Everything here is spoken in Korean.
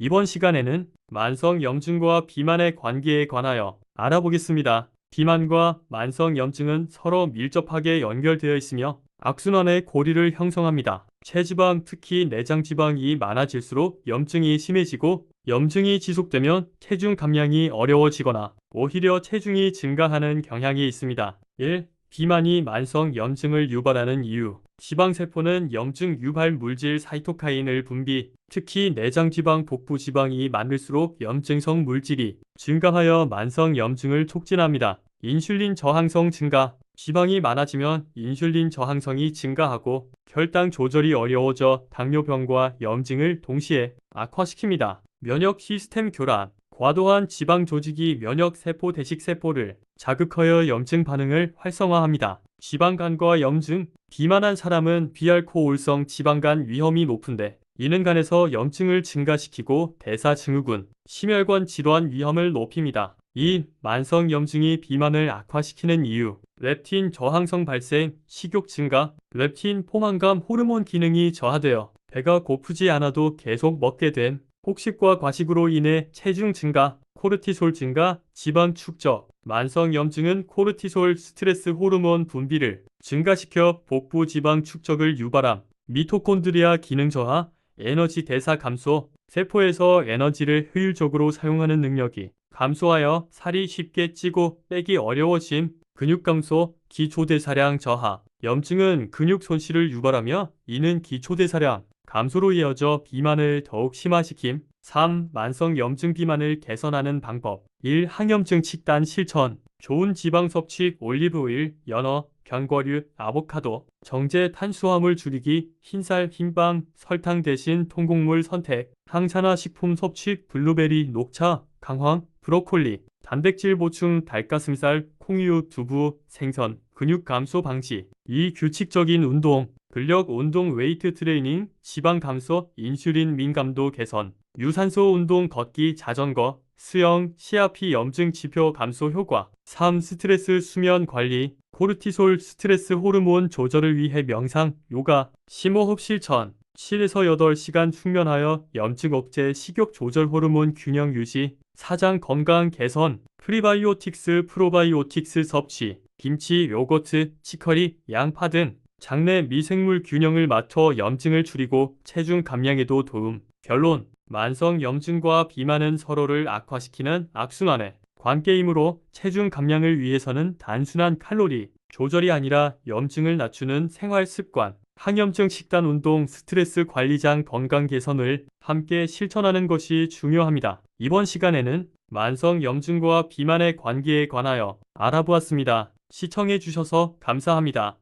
이번 시간에는 만성 염증과 비만의 관계에 관하여 알아보겠습니다. 비만과 만성 염증은 서로 밀접하게 연결되어 있으며 악순환의 고리를 형성합니다. 체지방, 특히 내장 지방이 많아질수록 염증이 심해지고 염증이 지속되면 체중 감량이 어려워지거나 오히려 체중이 증가하는 경향이 있습니다. 1. 비만이 만성 염증을 유발하는 이유. 지방세포는 염증 유발 물질 사이토카인을 분비, 특히 내장지방, 복부지방이 많을수록 염증성 물질이 증가하여 만성 염증을 촉진합니다. 인슐린 저항성 증가. 지방이 많아지면 인슐린 저항성이 증가하고 혈당 조절이 어려워져 당뇨병과 염증을 동시에 악화시킵니다. 면역 시스템 교란. 과도한 지방 조직이 면역 세포 대식 세포를 자극하여 염증 반응을 활성화합니다. 지방간과 염증, 비만한 사람은 비알코올성 지방간 위험이 높은데 이는 간에서 염증을 증가시키고 대사증후군, 심혈관 질환 위험을 높입니다. 2. 만성 염증이 비만을 악화시키는 이유 렙틴 저항성 발생, 식욕 증가, 렙틴 포만감 호르몬 기능이 저하되어 배가 고프지 않아도 계속 먹게 됨, 폭식과 과식으로 인해 체중 증가, 코르티솔 증가, 지방 축적, 만성 염증은 코르티솔 스트레스 호르몬 분비를 증가시켜 복부 지방 축적을 유발함, 미토콘드리아 기능 저하, 에너지 대사 감소, 세포에서 에너지를 효율적으로 사용하는 능력이 감소하여 살이 쉽게 찌고 빼기 어려워짐, 근육 감소, 기초대사량 저하, 염증은 근육 손실을 유발하며 이는 기초대사량 감소로 이어져 비만을 더욱 심화시킴. 3. 만성 염증 비만을 개선하는 방법 1. 항염증 식단 실천 좋은 지방 섭취 올리브 오일, 연어, 견과류, 아보카도, 정제 탄수화물 줄이기, 흰살, 흰빵, 설탕 대신 통곡물 선택, 항산화 식품 섭취 블루베리, 녹차, 강황, 브로콜리, 단백질 보충 닭가슴살, 콩유, 두부, 생선, 근육 감소 방지. 2. 규칙적인 운동, 근력 운동 웨이트 트레이닝, 지방 감소, 인슐린 민감도 개선, 유산소 운동 걷기 자전거, 수영, CRP 염증 지표 감소 효과. 3. 스트레스 수면 관리, 코르티솔 스트레스 호르몬 조절을 위해 명상, 요가, 심호흡 실천. 7에서 8시간 숙면하여 염증 억제, 식욕 조절 호르몬 균형 유지, 사장 건강 개선, 프리바이오틱스, 프로바이오틱스 섭취, 김치, 요거트, 치커리, 양파 등 장내 미생물 균형을 맞춰 염증을 줄이고 체중 감량에도 도움. 결론. 만성 염증과 비만은 서로를 악화시키는 악순환의 관계이므로 체중 감량을 위해서는 단순한 칼로리 조절이 아니라 염증을 낮추는 생활 습관, 항염증 식단 운동, 스트레스 관리장 건강 개선을 함께 실천하는 것이 중요합니다. 이번 시간에는 만성 염증과 비만의 관계에 관하여 알아보았습니다. 시청해 주셔서 감사합니다.